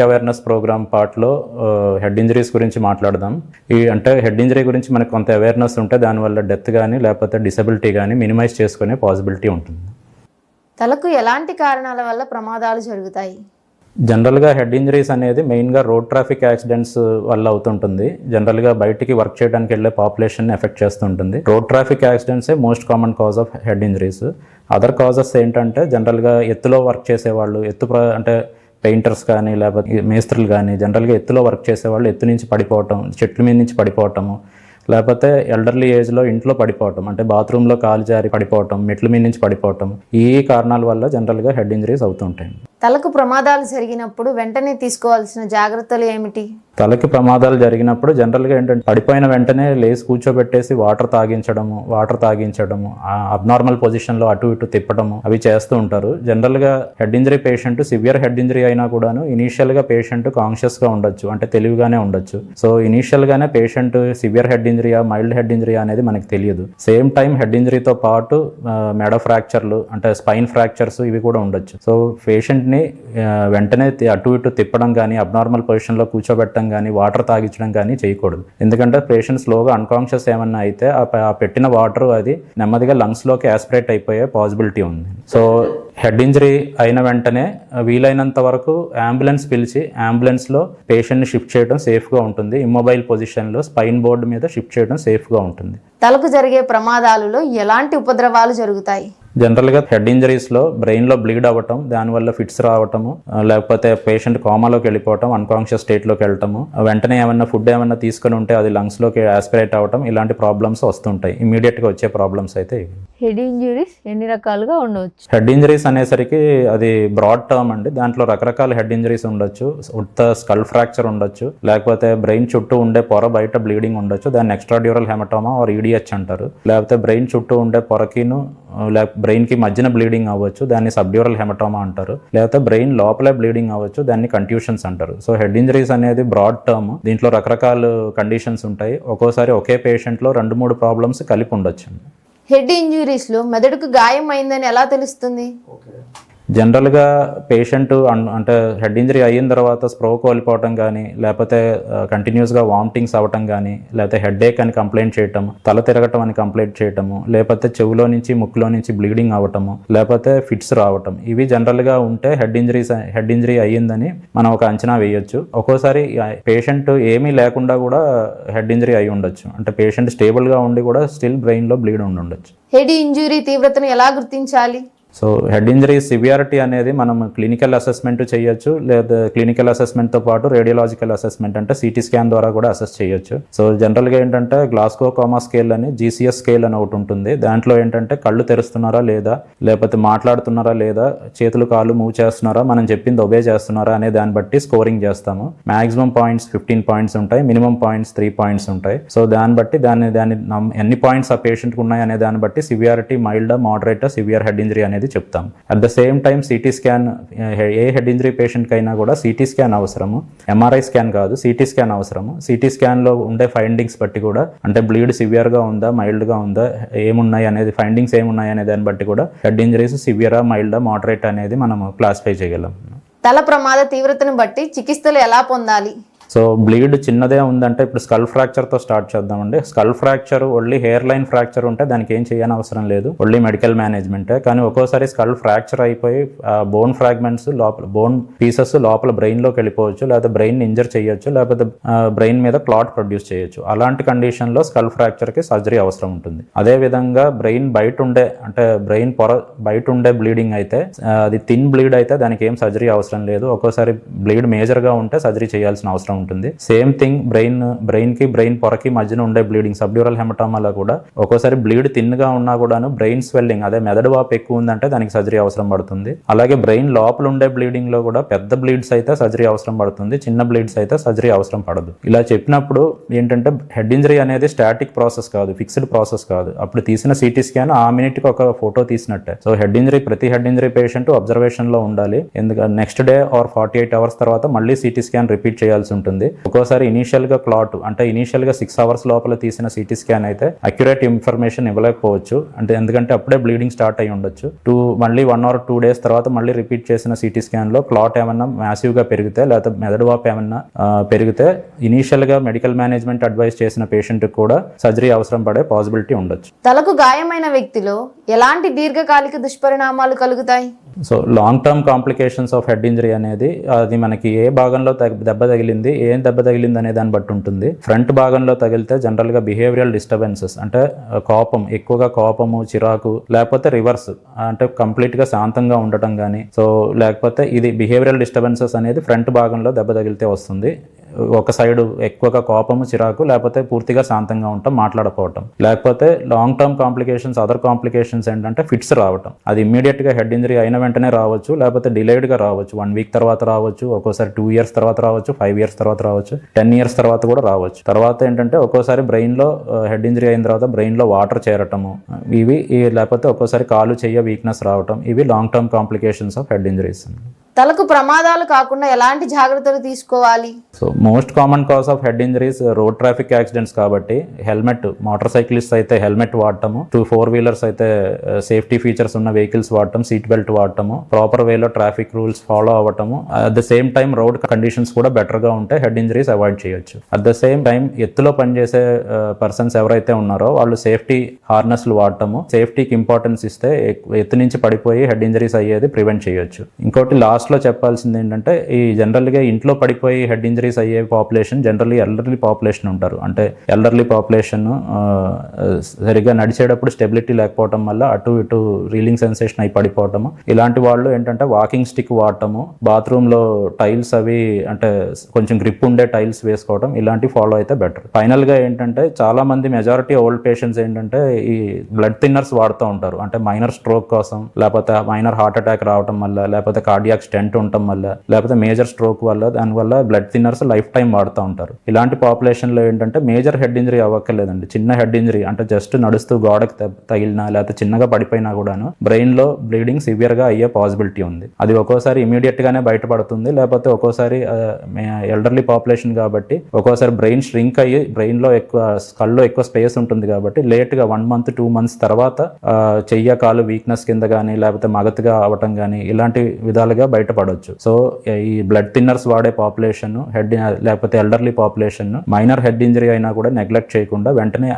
Awareness program పార్ట్లో head injuries గురించి మాట్లాడదాం. ఈ అంటే హెడ్ ఇంజరీ గురించి మనకు కొంత అవేర్నెస్ ఉంటే దానివల్ల డెత్ కానీ లేకపోతే డిసబిలిటీ కానీ మినిమైజ్ చేసుకునే పాసిబిలిటీ ఉంటుంది. తలకు ఎలాంటి కారణాల వల్ల ప్రమాదాలు జరుగుతాయి? జనరల్గా హెడ్ ఇంజరీస్ అనేది మెయిన్గా రోడ్ ట్రాఫిక్ యాక్సిడెంట్స్ వల్ల అవుతుంటుంది. జనరల్గా బయటికి వర్క్ చేయడానికి వెళ్ళే పాపులేషన్ ఎఫెక్ట్ చేస్తుంటుంది. Road traffic యాక్సిడెంట్సే most common cause of head injuries. Other causes ఏంటంటే జనరల్గా ఎత్తులో వర్క్ చేసేవాళ్ళు ఎత్తు ప్ర- అంటే పెయింటర్స్ కానీ లేకపోతే మేస్త్రులు కానీ జనరల్గా ఎత్తులో వర్క్ చేసేవాళ్ళు ఎత్తు నుంచి పడిపోవటం చెట్ల మీద నుంచి పడిపోవటము లేకపోతే ఎల్డర్లీ ఏజ్లో ఇంట్లో పడిపోవటం అంటే బాత్రూంలో కాలు జారి పడిపోవటం మెట్ల మీద నుంచి పడిపోవటం ఈ కారణాల వల్ల జనరల్గా హెడ్ ఇంజరీస్ అవుతుంటాయి తలకు ప్రమాదాలు జరిగినప్పుడు వెంటనే తీసుకోవాల్సిన జాగ్రత్తలు ఏమిటి? తలకి ప్రమాదాలు జరిగినప్పుడు జనరల్గా ఏంటంటే పడిపోయిన వెంటనే లేచి కూర్చోబెట్టేసి వాటర్ తాగించడము వాటర్ తాగించడము అబ్నార్మల్ పొజిషన్లో అటు ఇటు తిప్పడము అవి చేస్తూ ఉంటారు. జనరల్గా head injury patient severe head injury అయినా కూడాను ఇనీషియల్గా పేషెంట్ కాన్షియస్గా ఉండొచ్చు అంటే తెలివిగానే ఉండొచ్చు. సో ఇనీషియల్గానే పేషెంట్ సివియర్ హెడ్ ఇంజరీయా మైల్డ్ హెడ్ ఇంజరీ అనేది మనకి తెలియదు. సేమ్ టైం హెడ్ ఇంజరీతో పాటు మెడ ఫ్రాక్చర్లు అంటే స్పైన్ ఫ్రాక్చర్స్ ఇవి కూడా ఉండొచ్చు. సో పేషెంట్ పేషెంట్ని వెంటనే అటు ఇటు తిప్పడం కానీ అబ్నార్మల్ పొజిషన్లో కూర్చోబెట్టడం కానీ వాటర్ తాగించడం కానీ చేయకూడదు. ఎందుకంటే పేషెంట్ స్లోగా అన్కాన్షియస్ ఏమన్నా అయితే ఆ ఆ పెట్టిన వాటర్ అది నెమ్మదిగా లంగ్స్లోకి యాస్పిరేట్ అయిపోయే పాసిబిలిటీ ఉంది. సో హెడ్ ఇంజరీ అయిన వెంటనే వీలైనంత వరకు అంబులెన్స్ పిలిచి అంబులెన్స్లో పేషెంట్ని షిఫ్ట్ చేయడం సేఫ్గా ఉంటుంది. ఇమ్మొబైల్ పొజిషన్లో స్పైన్ బోర్డు మీద షిఫ్ట్ చేయడం సేఫ్గా ఉంటుంది. తలకు జరిగే ప్రమాదాలలో ఎలాంటి ఉపద్రవాలు జరుగుతాయి? జనరల్గా హెడ్ ఇంజరీస్లో బ్రెయిన్లో బ్లీడ్ అవ్వటం దానివల్ల ఫిట్స్ రావటము లేకపోతే పేషెంట్ కోమాలోకి వెళ్ళిపోవటం అన్కాన్షియస్ స్టేట్లోకి వెళ్ళటము వెంటనే ఏమన్నా ఫుడ్ ఏమన్నా తీసుకొని ఉంటే అది లంగ్స్లోకి ఆస్పిరేట్ అవ్వటం ఇలాంటి ప్రాబ్లమ్స్ వస్తుంటాయి. ఇమీడియట్గా వచ్చే ప్రాబ్లమ్స్ అయితే ఇవి. హెడ్ ఇంజురీస్ ఎన్ని రకాలుగా ఉండవచ్చు హెడ్ ఇంజరీస్ అనేసరికి అది బ్రాడ్ టర్మ్ అండి. దాంట్లో రకరకాల హెడ్ ఇంజరీస్ ఉండొచ్చు ఉత్త స్కల్ ఫ్రాక్చర్ ఉండొచ్చు లేకపోతే బ్రెయిన్ చుట్టూ ఉండే పొర బయట బ్లీడింగ్ ఉండొచ్చు. దాన్ని extradural hematoma or EDH అంటారు. లేకపోతే బ్రెయిన్ చుట్టూ ఉండే పొరకిను లేక బ్రెయిన్కి మధ్యన బ్లీడింగ్ అవ్వచ్చు దాన్ని సబ్డ్యూరల్ హెమటోమా అంటారు. లేకపోతే బ్రెయిన్ లోపలే బ్లీడింగ్ అవ్వచ్చు దాన్ని కంట్యూషన్స్ అంటారు. సో హెడ్ ఇంజరీస్ అనేది బ్రాడ్ టర్మ్. దీంట్లో రకరకాల కండిషన్స్ ఉంటాయి. ఒక్కోసారి ఒకే పేషెంట్లో రెండు మూడు ప్రాబ్లమ్స్ కలిపి ఉండొచ్చు. హెడ్ ఇంజురీస్లో మెదడుకు గాయం అయిందని ఎలా తెలుస్తుంది? జనరల్గా పేషెంట్ అంటే హెడ్ ఇంజరీ అయిన తర్వాత స్ప్రో కోల్పోవటం కానీ లేకపోతే కంటిన్యూస్గా వామిటింగ్స్ అవ్వటం కానీ లేకపోతే హెడ్ ఏక్ అని కంప్లైంట్ చేయటం తల తిరగటం అని కంప్లైంట్ చేయటము లేకపోతే చెవులో నుంచి ముక్కులో నుంచి బ్లీడింగ్ అవ్వటము లేకపోతే ఫిట్స్ రావటం ఇవి జనరల్గా ఉంటే హెడ్ ఇంజరీస్ హెడ్ ఇంజరీ అయ్యిందని మనం ఒక అంచనా వేయొచ్చు. ఒక్కోసారి పేషెంట్ ఏమీ లేకుండా కూడా హెడ్ ఇంజరీ అయి ఉండొచ్చు. అంటే పేషెంట్ స్టేబుల్గా ఉండి కూడా స్టిల్ బ్రెయిన్లో బ్లీడ్ ఉండి ఉండొచ్చు. హెడ్ ఇంజురీ తీవ్రతను ఎలా గుర్తించాలి? సో హెడ్ ఇంజరీ సివియారిటీ అనేది మనం క్లినికల్ అసెస్మెంట్ చేయొచ్చు లేదా క్లినికల్ అసెస్మెంట్తో పాటు రేడియోలాజికల్ అసెస్మెంట్ అంటే సిటీ స్కాన్ ద్వారా కూడా అసెస్ చేయొచ్చు. సో జనరల్గా ఏంటంటే గ్లాస్కో కామా స్కేల్ అని జీసీఎస్ స్కేల్ అని ఒకటి ఉంటుంది. దాంట్లో ఏంటంటే కళ్ళు తెరుస్తున్నారా లేదా లేకపోతే మాట్లాడుతున్నారా లేదా చేతులు కాళ్ళు మూవ్ చేస్తున్నారా మనం చెప్పింది ఒబే చేస్తున్నారా అనే దాన్ని బట్టి స్కోరింగ్ చేస్తాము. మాక్సిమం పాయింట్స్ ఫిఫ్టీన్ పాయింట్స్ ఉంటాయి మినిమం పాయింట్స్ త్రీ పాయింట్స్ ఉంటాయి. సో దాన్ని బట్టి దాన్ని దాన్ని ఎన్ని పాయింట్స్ ఆ పేషెంట్కి ఉన్నాయి అనే దాన్ని బట్టి severity mild moderate severe head injury అనేది చెప్తాం. At the same time CT scan A head injury పేషెంట్కి అయినా కూడా సిటీ స్కాన్ అవసరము. ఎంఆర్ఐ స్కాన్ కాదు సిటీ స్కాన్ అవసరము. సిటీ స్కాన్లో ఉండే ఫైండింగ్స్ బట్టి కూడా అంటే బ్లీడ్ సివియర్గా ఉందా మైల్డ్గా ఉందా ఏమున్నాయి అనేది ఫైండింగ్స్ ఏమున్నాయి అనే దాన్ని బట్టి కూడా హెడ్ ఇంజరీస్ సివియరా మైల్డా మోడరేట్ అనేది మనం క్లాసిఫై చేయగలం. తల ప్రమాద తీవ్రతను బట్టి చికిత్సలు ఎలా పొందాలి? సో బ్లీడ్ చిన్నదే ఉందంటే ఇప్పుడు స్కల్ ఫ్రాక్చర్తో స్టార్ట్ చేద్దామండి. Skull fracture only hairline fracture ఉంటే దానికి ఏం చేయని అవసరం లేదు. ఓన్లీ మెడికల్ మేనేజ్మెంటే కానీ ఒక్కోసారి స్కల్ ఫ్రాక్చర్ అయిపోయి బోన్ ఫ్రాగ్మెంట్స్ లోపల బోన్ పీసెస్ లోపల బ్రెయిన్లోకి వెళ్ళిపోవచ్చు లేకపోతే బ్రెయిన్ ఇంజర్ చేయొచ్చు లేకపోతే బ్రెయిన్ మీద క్లాట్ ప్రొడ్యూస్ చేయొచ్చు. అలాంటి కండిషన్లో స్కల్ ఫ్రాక్చర్కి సర్జరీ అవసరం ఉంటుంది. అదే విధంగా బ్రెయిన్ బయట ఉండే అంటే బ్రెయిన్ పొర బయట ఉండే బ్లీడింగ్ అయితే అది థిన్ బ్లీడ్ అయితే దానికి ఏం సర్జరీ అవసరం లేదు. ఒక్కోసారి బ్లీడ్ మేజర్గా ఉంటే సర్జరీ చేయాల్సిన అవసరం ఉంటుంది. సేమ్ థింగ్ బ్రెయిన్ బ్రెయిన్కి బ్రెయిన్ పొరకి మధ్యన ఉండే బ్లీడింగ్ సబ్డ్యూరల్ హెమటామాలో కూడా ఒక్కోసారి బ్లీడ్ థిన్గా ఉన్నా కూడాను బ్రెయిన్ స్వెల్లింగ్ అదే మెదడు వాపు ఎక్కువ ఉందంటే దానికి సర్జరీ అవసరం పడుతుంది. అలాగే బ్రెయిన్ లోపల ఉండే బ్లీడింగ్లో కూడా పెద్ద బ్లీడ్స్ అయితే సర్జరీ అవసరం పడుతుంది. చిన్న బ్లీడ్స్ అయితే సర్జరీ అవసరం పడదు. ఇలా చెప్పినప్పుడు ఏంటంటే హెడ్ ఇంజరీ అనేది స్టాటిక్ ప్రాసెస్ కాదు ఫిక్స్డ్ ప్రాసెస్ కాదు. అప్పుడు తీసిన సిటీ స్కాన్ ఆ మినిట్కి ఒక ఫోటో తీసినట్టే. సో హెడ్ ఇంజరీ ప్రతి హెడ్ ఇంజరీ పేషెంట్ అబ్జర్వేషన్లో ఉండాలి. ఎందుకంటే next day or forty eight hours తర్వాత మళ్ళీ సిటీ స్కాన్ రిపీట్ చేయాల్సి ఉంటుంది. ఉంటుంది ఒక్కోసారి ఇనీషియల్గా క్లాట్ అంటే ఇనీషియల్గా సిక్స్ అవర్స్ లోపల తీసిన సిటీ స్కాన్ అయితే అక్యురేట్ ఇన్ఫర్మేషన్ ఇవ్వలేకపోవచ్చు. అంటే ఎందుకంటే అప్పుడే బ్లీడింగ్ స్టార్ట్ అయి ఉండొచ్చు. టూ మళ్ళీ వన్ ఆర్ టూ డేస్ తర్వాత మళ్ళీ రిపీట్ చేసిన సిటీ స్కాన్లో క్లాట్ ఏమన్నా massive గా పెరిగితే లేకపోతే మెదడు వాపు ఏమన్నా పెరిగితే ఇనీషియల్గా మెడికల్ మేనేజ్మెంట్ అడ్వైస్ చేసిన పేషెంట్ కూడా సర్జరీ అవసరం పడే పాసిబిలిటీ ఉండొచ్చు. తలకు గాయమైన వ్యక్తిలో ఎలాంటి దీర్ఘకాలిక దుష్పరిణామాలు కలుగుతాయి? So long term complications of head injury అనేది అది మనకి ఏ భాగంలో దెబ్బ తగిలింది ఏం దెబ్బ తగిలింది అనే దాన్ని బట్టి ఉంటుంది. ఫ్రంట్ భాగంలో తగిలితే జనరల్గా బిహేవియరల్ డిస్టర్బెన్సెస్ అంటే కోపం ఎక్కువగా కోపము చిరాకు లేకపోతే రివర్స్ అంటే కంప్లీట్గా శాంతంగా ఉండటం కానీ సో లేకపోతే ఇది బిహేవియరల్ డిస్టర్బెన్సెస్ అనేది ఫ్రంట్ భాగంలో దెబ్బ తగిలితే వస్తుంది. ఒక సైడ్ ఎక్కువగా కోపము చిరాకు లేకపోతే పూర్తిగా శాంతంగా ఉంటాం మాట్లాడకపోవటం. లేకపోతే long term complications other complications ఏంటంటే ఫిట్స్ రావటం. అది ఇమ్మీడియట్గా హెడ్ ఇంజరీ అయిన వెంటనే రావచ్చు లేకపోతే డిలేడ్గా రావచ్చు. వన్ వీక్ తర్వాత రావచ్చు ఒక్కోసారి టూ ఇయర్స్ తర్వాత రావచ్చు ఫైవ్ ఇయర్స్ తర్వాత రావచ్చు టెన్ ఇయర్స్ తర్వాత కూడా రావచ్చు. తర్వాత ఏంటంటే ఒక్కోసారి బ్రెయిన్లో హెడ్ ఇంజరీ అయిన తర్వాత బ్రెయిన్లో వాటర్ చేరటము. ఇవి లేకపోతే ఒక్కోసారి కాలు చెయ్య వీక్నెస్ రావటం. ఇవి long term complications of head injuries తలకు ప్రమాదాలు కాకుండా ఎలాంటి జాగ్రత్తలు తీసుకోవాలి? So most common cause of head injuries road traffic accidents కాబట్టి హెల్మెట్ మోటార్ సైక్లిస్ట్ అయితే హెల్మెట్ వాడటము టూ ఫోర్ వీలర్స్ అయితే uh, సేఫ్టీ ఫీచర్స్ ఉన్న వెహికల్స్ వాడటం సీట్ బెల్ట్ వాడటము ప్రాపర్ వేలో traffic rules follow అవ్వటము at the same time road conditions కూడా బెటర్గా ఉంటే హెడ్ ఇంజరీస్ అవాయిడ్ చేయొచ్చు. అట్ ద సేమ్ టైం ఎత్తులో పనిచేసే uh, పర్సన్స్ ఎవరైతే ఉన్నారో వాళ్ళు సేఫ్టీ హార్నెస్లు వాడటము సేఫ్టీకి ఇంపార్టెన్స్ ఇస్తే ఎత్తు నుంచి పడిపోయి హెడ్ ఇంజరీస్ అయ్యేది ప్రివెంట్ చేయొచ్చు. ఇంకోటి లాస్ట్ లాస్ట్లో చెప్పాల్సింది ఏంటంటే ఈ జనరల్గా ఇంట్లో పడిపోయి హెడ్ ఇంజరీస్ అయ్యే పాపులేషన్ జనరల్లీ ఎల్డర్లీ పాపులేషన్ ఉంటారు. అంటే ఎల్డర్లీ పాపులేషన్ సరిగ్గా నడిచేటప్పుడు స్టెబిలిటీ లేకపోవడం వల్ల అటు ఇటు రీలింగ్ సెన్సేషన్ అయి పడిపోవటము. ఇలాంటి వాళ్ళు ఏంటంటే వాకింగ్ స్టిక్ వాడటము బాత్రూంలో టైల్స్ అవి అంటే కొంచెం గ్రిప్ ఉండే టైల్స్ వేసుకోవడం ఇలాంటివి ఫాలో అయితే బెటర్ ఫైనల్గా ఏంటంటే చాలా మంది మెజారిటీ ఓల్డ్ పేషెంట్స్ ఏంటంటే ఈ బ్లడ్ థిన్నర్స్ వాడుతూ ఉంటారు. అంటే మైనర్ స్ట్రోక్ కోసం లేకపోతే మైనర్ హార్ట్ అటాక్ రావడం వల్ల లేకపోతే కార్డియాక్ స్టెంట్ ఉండటం వల్ల లేకపోతే మేజర్ స్ట్రోక్ వల్ల దానివల్ల బ్లడ్ థిన్నర్స్ లైఫ్ టైం వాడుతూ ఉంటారు. ఇలాంటి పాపులేషన్లో ఏంటంటే మేజర్ హెడ్ ఇంజరీ అవ్వక్కర్లేదండి. చిన్న హెడ్ ఇంజరీ అంటే జస్ట్ నడుస్తూ గోడకు తగిలినా లేకపోతే చిన్నగా పడిపోయినా కూడాను బ్రెయిన్లో బ్లీడింగ్ సివియర్గా అయ్యే పాసిబిలిటీ ఉంది. అది ఒక్కోసారి ఇమీడియట్ గానే బయటపడుతుంది లేకపోతే ఒక్కోసారి ఎల్డర్లీ పాపులేషన్ కాబట్టి ఒక్కోసారి బ్రెయిన్ ష్రింక్ అయ్యి బ్రెయిన్లో ఎక్కువ కళ్ళు ఎక్కువ స్పేస్ ఉంటుంది కాబట్టి లేట్గా వన్ మంత్ టూ మంత్స్ తర్వాత చెయ్య కాలు వీక్నెస్ కింద కానీ లేకపోతే మగతగా అవటం కానీ ఇలాంటి విధాలుగా బయట బయటపడవచ్చు సో ఈ బ్లడ్ థిన్నర్స్ వాడే పాపులేషన్ హెడ్ లేకపోతే elderly population minor head injury అయినా కూడా నెగ్లెక్ట్ చేయకుండా వెంటనే